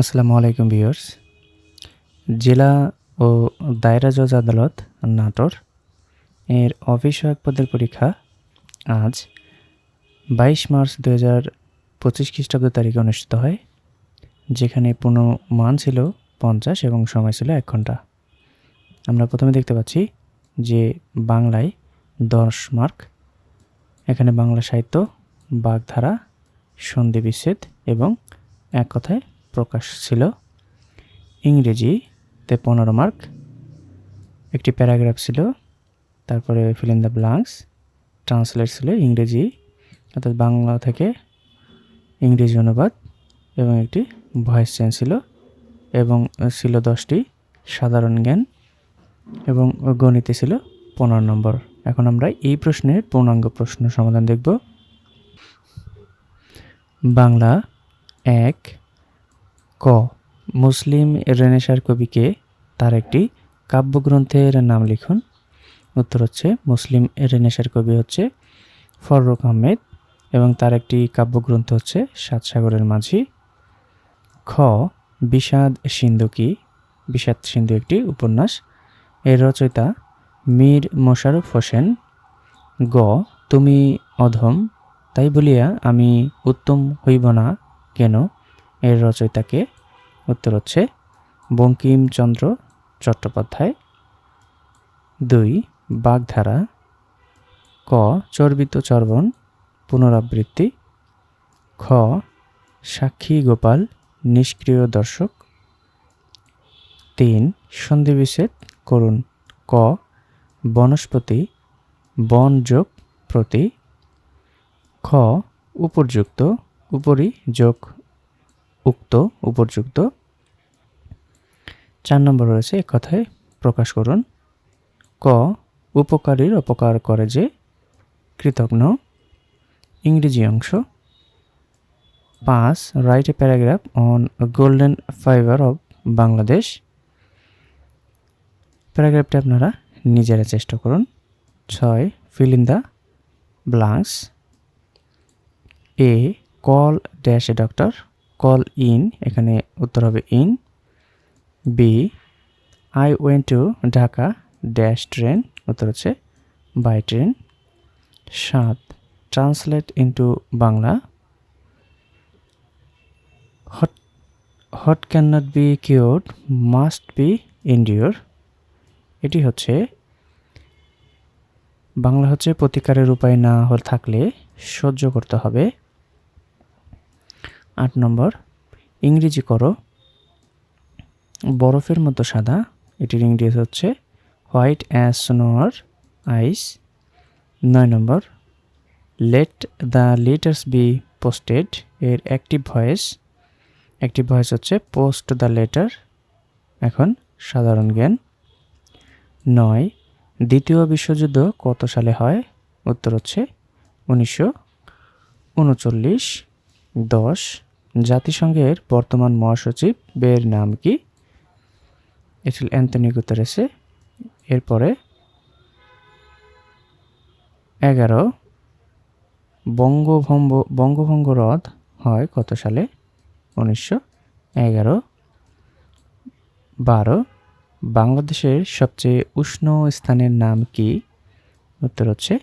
আসসালামু আলাইকুম ভিউয়ার্স। জেলা ও দায়রা জজ আদালত নাটোর এর অফিস সহায়ক পদের পরীক্ষা আজ বাইশ মার্চ দু হাজার পঁচিশ খ্রিস্টাব্দ তারিখে অনুষ্ঠিত হয়, যেখানে পূর্ণ মান ছিল পঞ্চাশ এবং সময় ছিল এক ঘণ্টা। আমরা প্রথমে দেখতে পাচ্ছি যে বাংলায় দশ মার্ক, এখানে বাংলা সাহিত্য, বাগধারা, সন্ধি বিচ্ছেদ এবং এক কথায় প্রকাশ ছিল। ইংরেজিতে পনেরো মার্ক। একটি প্যারাগ্রাফ ছিল। তারপরে fill in the blanks translate ছিল ইংরেজি। অর্থাৎ বাংলা থেকে ইংরেজি অনুবাদ এবং একটি ভয়েস চেঞ্জ ছিল এবং ছিল দশটি সাধারণ জ্ঞান এবং গণিতে ছিল পনেরো নম্বর। এখন আমরা এই প্রশ্নের পূর্ণাঙ্গ প্রশ্ন সমাধান দেখব। বাংলা এক ক। মুসলিম রেনেসার কবিকে তার একটি কাব্যগ্রন্থের নাম লিখুন। উত্তর হচ্ছে, মুসলিম রেনেসার কবি হচ্ছে ফররুখ আহমেদ এবং তার একটি কাব্যগ্রন্থ হচ্ছে সাত সাগরের মাঝি। খ, বিষাদ সিন্ধু কি? বিষাদ সিন্ধু একটি উপন্যাস। এর রচয়িতা মীর মোশারফ হোসেন। গ, তুমি অধম, তাই বলিয়া আমি উত্তম হইব না, কেন? এর রচয়িতাকে উত্তর হচ্ছে বঙ্কিমচন্দ্র চট্টোপাধ্যায়। দুই, বাগধারা। ক, চর্বিত চর্বণ, পুনরাবৃত্তি। খ, সাক্ষী গোপাল, নিষ্ক্রিয় দর্শক। তিন, সন্ধিবিচ্ছেদ করুন। ক, বনস্পতি, বন যোগ প্রতি। খ, উপযুক্ত, উপরি যোগ। উক্ত, উপযুক্ত। চার নম্বর রয়েছে, এক কথায় প্রকাশ করুন। ক, উপকারীর অপকার করে যে কৃতজ্ঞ ইংরেজি অংশ। পাঁচ write a paragraph on golden fibre of Bangladesh প্যারাগ্রাফটি আপনারা নিজেরা চেষ্টা করুন। ছয় fill in the blanks a call dash a doctor call in, এখানে উত্তর হবে in. B I went to Dhaka dash train উত্তর হচ্ছে বাই ট্রেন সাত translate into Bangla. What what can not be cured must be endured এটি হচ্ছে, বাংলা হচ্ছে প্রতিকারের উপায় না থাকলে সহ্য করতে হবে। আট নম্বর। ইংরেজি করো। বরফের মতো সাদা। এটির ইংরেজি হচ্ছে হোয়াইট অ্যাজ স্নোয়ার আইস। নয় নম্বর। Let the letters be posted. এর অ্যাক্টিভ ভয়েস। অ্যাক্টিভ ভয়েস হচ্ছে পোস্ট দ্য লেটার। এখন সাধারণ জ্ঞান। নয়। দ্বিতীয় বিশ্বযুদ্ধ কত সালে হয়? উত্তর হচ্ছে উনিশশো উনচল্লিশ। দশ। জাতিসংঘের বর্তমান মহাসচিবের নাম কি? এটি অ্যান্টনি গুতারেসে। এরপরে এগারো বঙ্গভঙ্গ বঙ্গভঙ্গ হ্রদ হয় কত সালে? উনিশশো এগারো। বারো, বাংলাদেশের সবচেয়ে উষ্ণ স্থানের নাম কি? উত্তর হচ্ছে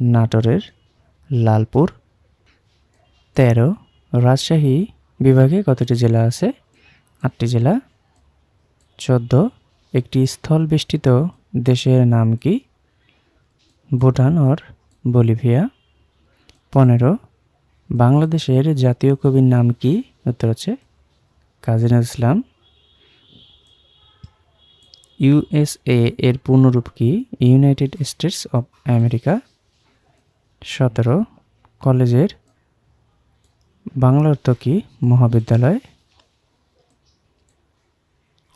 নাটোরের লালপুর। তেরো রাজশাহী বিভাগে কতটি জেলা আছে? আটটি জেলা। চোদ্দ। একটি স্থল বেষ্টিত দেশের নাম কি? ভুটান ওর বলিভিয়া। পনেরো। বাংলাদেশের জাতীয় কবির নাম কি? উত্তর হচ্ছে কাজী ইসলাম। ইউএসএ এর পূর্ণরূপ কি? United States of America. সতেরো। কলেজের বাংলা অর্থ কি? মহাবিদ্যালয়।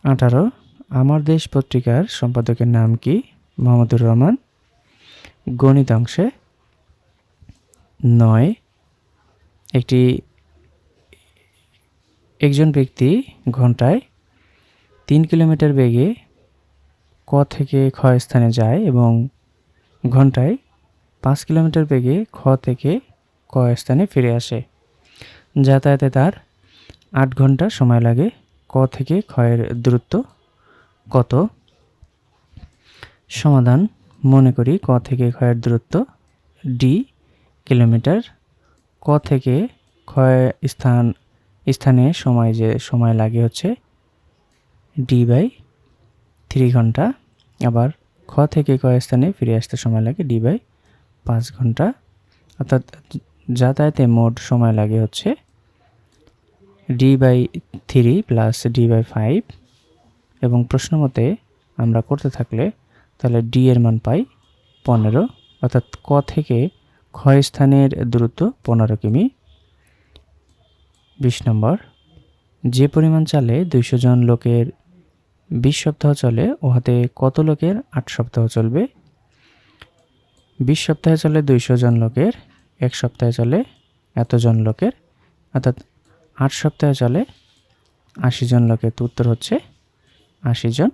আঠারো, আমার দেশ পত্রিকার সম্পাদকের নাম কি? মোহাম্মদুর রহমান। গণিত অংশে নয়, একটি একজন ব্যক্তি ঘন্টায় তিন কিলোমিটার বেগে ক থেকে খ স্থানে যায় এবং ঘন্টায় পাঁচ কিলোমিটার বেগে খ থেকে ক স্থানে ফিরে আসে। যাতায়াতে তার আট ঘণ্টা সময় লাগে। ক থেকে ক্ষয়ের দূরত্ব কত? সমাধান মনে করি ক থেকে ক্ষয়ের দূরত্ব ডি কিলোমিটার। ক থেকে ক্ষয় স্থান, স্থানে সময় যে সময় লাগে হচ্ছে ডি বাই থ্রি ঘণ্টা। আবার খ থেকে ক স্থানে ফিরে আসতে সময় লাগে ডি বাই পাঁচ ঘণ্টা। অর্থাৎ যাতায়াতে মোট সময় লাগে হচ্ছে D by three plus D by five এবং প্রশ্ন মতে আমরা করতে থাকলে তাহলে ডি এর মান পাই পনেরো, অর্থাৎ ক থেকে ক্ষয় স্থানের দূরত্ব পনেরো কিমি। বিশ নম্বর, যে পরিমাণ চালে দুইশো জন লোকের বিশ সপ্তাহ চলে, উহাতে কত লোকের আট সপ্তাহ চলবে? বিশ সপ্তাহে চলে দুইশো জন লোকের, এক সপ্তাহে চলে এতজন লোকের, অর্থাৎ আট সপ্তাহে চলে আশি জন লোকের তো উত্তর হচ্ছে আশি জন।